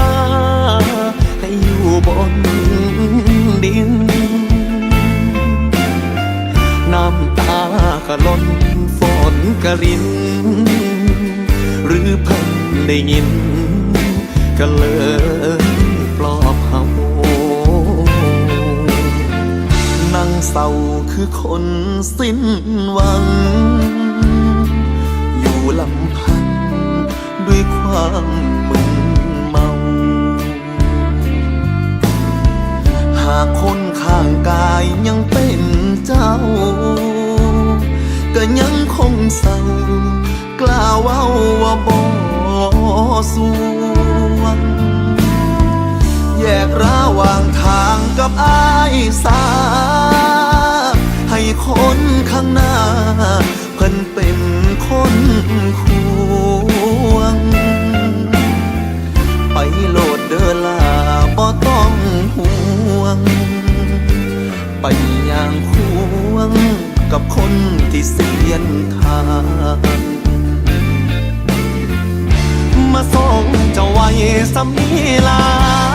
ตา ให้อยู่บนดิน น้ำตาก็ล้นฝนกะริน หรือเพิ่นได้ยิน ก็เลยปลอบเฮานั่งเศร้าคือคนสิ้นหวัง อยู่ลำพังด้วยความากคนข้างกายยังเป็นเจ้า ก็ยังคงเศร้ากล่าเว้าว่าบ่สวงแยกระหว่างทาง ไปอย่างควง กับคนที่เสียนทาง มาส่งเจ้าไว้สำนีลา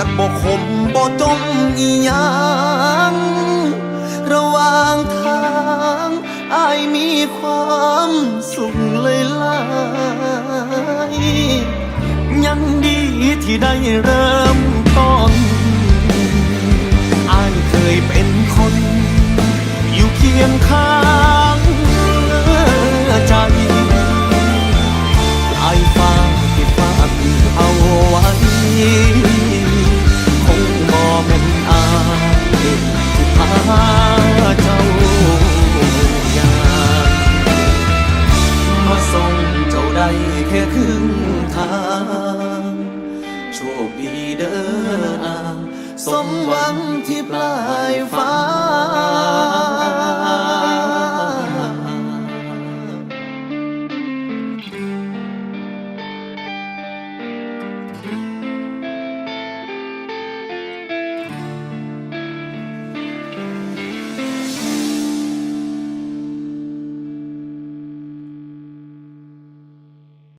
เครียดบ่ขมบ่จมอีหยังระหว่างทางอายมีความสุขเลยลายยังดีที่ได้เริ่มต้นอายเคยเป็นคน สมหวังที่ปลายฟ้า